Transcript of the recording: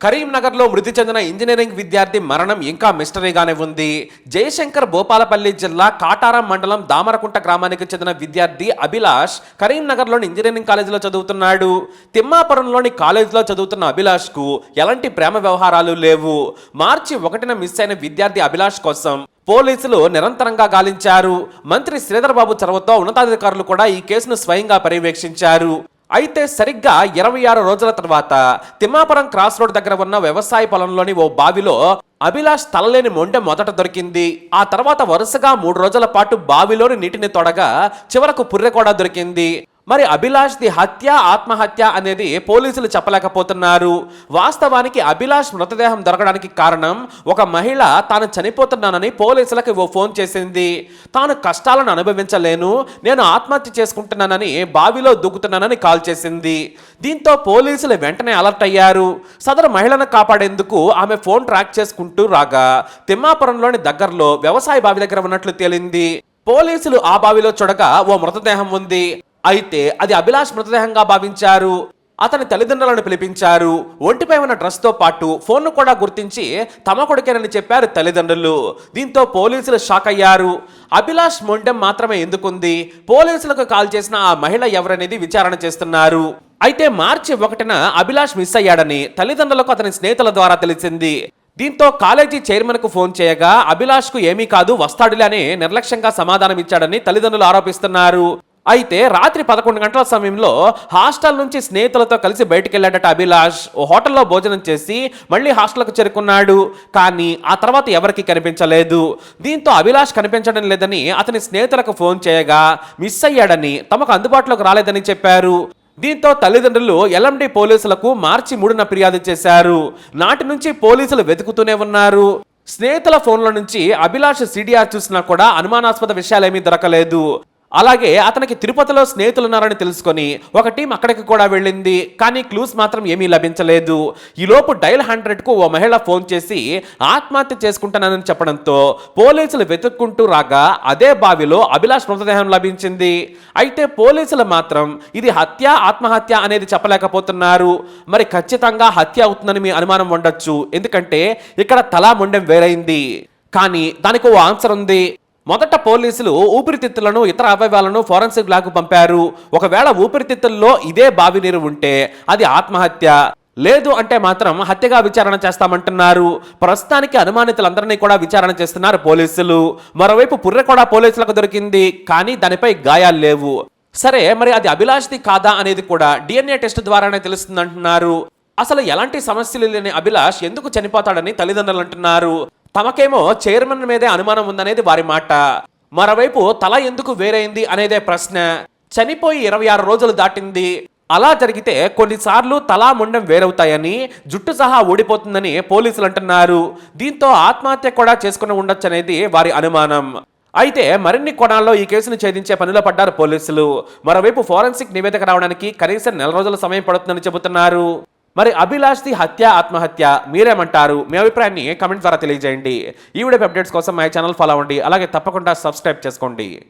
కరీంనగర్లో మృతి చెందిన ఇంజనీరింగ్ విద్యార్థి మరణం ఇంకా మిస్టరీగానే ఉంది. జయశంకర్ భూపాలపల్లి జిల్లా కాటారం మండలం దామరకుంట గ్రామానికి చెందిన విద్యార్థి అభిలాష్ కరీంనగర్లోని ఇంజనీరింగ్ కాలేజీలో చదువుతున్నాడు. తిమ్మాపురంలోని కాలేజీలో చదువుతున్న అభిలాష్కు ఎలాంటి ప్రేమ వ్యవహారాలు లేవు. మార్చి ఒకటిన మిస్ అయిన విద్యార్థి అభిలాష్ కోసం పోలీసులు నిరంతరంగా గాలించారు. మంత్రి శ్రీధర్ బాబు చొరవతో ఉన్నతాధికారులు కూడా ఈ కేసును స్వయంగా పర్యవేక్షించారు. అయితే సరిగ్గా ఇరవై ఆరు రోజుల తర్వాత తిమ్మాపురం క్రాస్ రోడ్ దగ్గర ఉన్న వ్యవసాయ పొలంలోని ఓ బావిలో అభిలాష్ తలలేని మొండె మొదట దొరికింది. ఆ తర్వాత వరుసగా మూడు రోజుల పాటు బావిలోని నీటిని తొడగా చివరకు పుర్రె కూడా దొరికింది. మరి అభిలాష్ ది హత్య ఆత్మహత్య అనేది పోలీసులు చెప్పలేకపోతున్నారు. వాస్తవానికి అభిలాష్ మృతదేహం దొరకడానికి కారణం ఒక మహిళ తాను చనిపోతున్నానని పోలీసులకు ఓ ఫోన్ చేసింది. తాను కష్టాలను అనుభవించలేను నేను ఆత్మహత్య చేసుకుంటున్నానని బావిలో దూకుతున్నానని కాల్ చేసింది. దీంతో పోలీసులు వెంటనే అలర్ట్ అయ్యారు. సదరు మహిళను కాపాడేందుకు ఆమె ఫోన్ ట్రాక్ చేసుకుంటూ రాగా తిమ్మాపురంలోని దగ్గరలో వ్యవసాయ బావి దగ్గర ఉన్నట్లు తేలింది. పోలీసులు ఆ బావిలో చూడగా ఓ మృతదేహం ఉంది. అయితే అది అభిలాష్ మృతదేహంగా భావించారు. అతని తల్లిదండ్రులను పిలిపించారు. ఒంటిపై ఉన్న డ్రెస్తో పాటు ఫోన్ను కూడా గుర్తించి తమ కొడుకేనని చెప్పారు తల్లిదండ్రులు. దీంతో పోలీసులు షాక్ అయ్యారు. అభిలాష్ మొండెం మాత్రమే ఎందుకుంది? పోలీసులకు కాల్ చేసిన ఆ మహిళ ఎవరనేది విచారణ చేస్తున్నారు. అయితే మార్చి ఒకటిన అభిలాష్ మిస్ అయ్యాడని తల్లిదండ్రులకు అతని స్నేహితుల ద్వారా తెలిసింది. దీంతో కాలేజీ చైర్మన్కు ఫోన్ చేయగా అభిలాష్కు ఏమీ కాదు వస్తాడులే అని నిర్లక్ష్యంగా సమాధానం ఇచ్చాడని తల్లిదండ్రులు ఆరోపిస్తున్నారు. అయితే రాత్రి పదకొండు గంటల సమయంలో హాస్టల్ నుంచి స్నేహితులతో కలిసి బయటికి వెళ్ళాడట అభిలాష్. ఓ హోటల్లో భోజనం చేసి మళ్ళీ హాస్టల్కు చేరుకున్నాడు. కానీ ఆ తర్వాత ఎవరికి కనిపించలేదు. దీంతో అభిలాష్ కనిపించడం లేదని అతని స్నేహితులకు ఫోన్ చేయగా మిస్ అయ్యాడని తమకు అందుబాటులోకి రాలేదని చెప్పారు. దీంతో తల్లిదండ్రులు ఎల్ఎండి పోలీసులకు మార్చి మూడున ఫిర్యాదు చేశారు. నాటి నుంచి పోలీసులు వెతుకుతూనే ఉన్నారు. స్నేహితుల ఫోన్ల నుంచి అభిలాష్ సిడిఆర్ చూసినా కూడా అనుమానాస్పద విషయాలేమీ దొరకలేదు. అలాగే అతనికి తిరుపతిలో స్నేహితులు ఉన్నారని తెలుసుకొని ఒక టీం అక్కడికి కూడా వెళ్ళింది. కానీ క్లూస్ మాత్రం ఏమీ లభించలేదు. ఈలోపు డైల్ హండ్రెడ్కు ఓ మహిళ ఫోన్ చేసి ఆత్మహత్య చేసుకుంటానని చెప్పడంతో పోలీసులు వెతుక్కుంటూ రాగా అదే బావిలో అభిలాష్ మృతదేహం లభించింది. అయితే పోలీసులు మాత్రం ఇది హత్య ఆత్మహత్య అనేది చెప్పలేకపోతున్నారు. మరి ఖచ్చితంగా హత్య అవుతుందని మీ అనుమానం ఉండొచ్చు. ఎందుకంటే ఇక్కడ తలా ముండెం వేరైంది. కానీ దానికి ఓ ఆన్సర్ ఉంది. మొదట పోలీసులు ఊపిరితిత్తులను ఇతర అవయవాలను ఫోరెన్సిక్ ల్యాబ్ పంపారు. ఒకవేళ ఊపిరితిత్తుల్లో ఇదే బావి నీరు ఉంటే అది ఆత్మహత్య. లేదు అంటే మాత్రం హత్యగా విచారణ చేస్తామంటున్నారు. ప్రస్తుతానికి అనుమానితులందరినీ కూడా విచారణ చేస్తున్నారు పోలీసులు. మరోవైపు పుర్రె కూడా పోలీసులకు దొరికింది కానీ దానిపై గాయాలు లేవు. సరే మరి అది అభిలాష్ది కాదా అనేది కూడా డిఎన్ఏ టెస్ట్ ద్వారానే తెలుస్తుందంటున్నారు. అసలు ఎలాంటి సమస్యలు లేని అభిలాష్ ఎందుకు చనిపోతాడని తల్లిదండ్రులు అంటున్నారు. తమకేమో చైర్మన్ మీదే అనుమానం ఉందనేది వారి మాట. మరోవైపు తల ఎందుకు వేరైంది అనేదే ప్రశ్న. చనిపోయి ఇరవై ఆరు రోజులు దాటింది. అలా జరిగితే కొన్నిసార్లు తలా ముండం వేరవుతాయని జుట్టు సహా ఊడిపోతుందని పోలీసులు అంటున్నారు. దీంతో ఆత్మహత్య కూడా చేసుకుని ఉండొచ్చు అనేది వారి అనుమానం. అయితే మరిన్ని కోణాల్లో ఈ కేసును ఛేదించే పనిలో పడ్డారు పోలీసులు. మరోవైపు ఫోరెన్సిక్ నివేదిక రావడానికి కనీసం నెల రోజుల సమయం పడుతుందని చెబుతున్నారు. మరి అభిలాష్ది హత్య ఆత్మహత్య మీరేమంటారు? మీ అభిప్రాయాన్ని కమెంట్ ద్వారా తెలియజేయండి. ఈ వీడియో అప్డేట్స్ కోసం మా ఛానల్ ఫాలో అవ్వండి. అలాగే తప్పకుండా సబ్స్క్రైబ్ చేసుకోండి.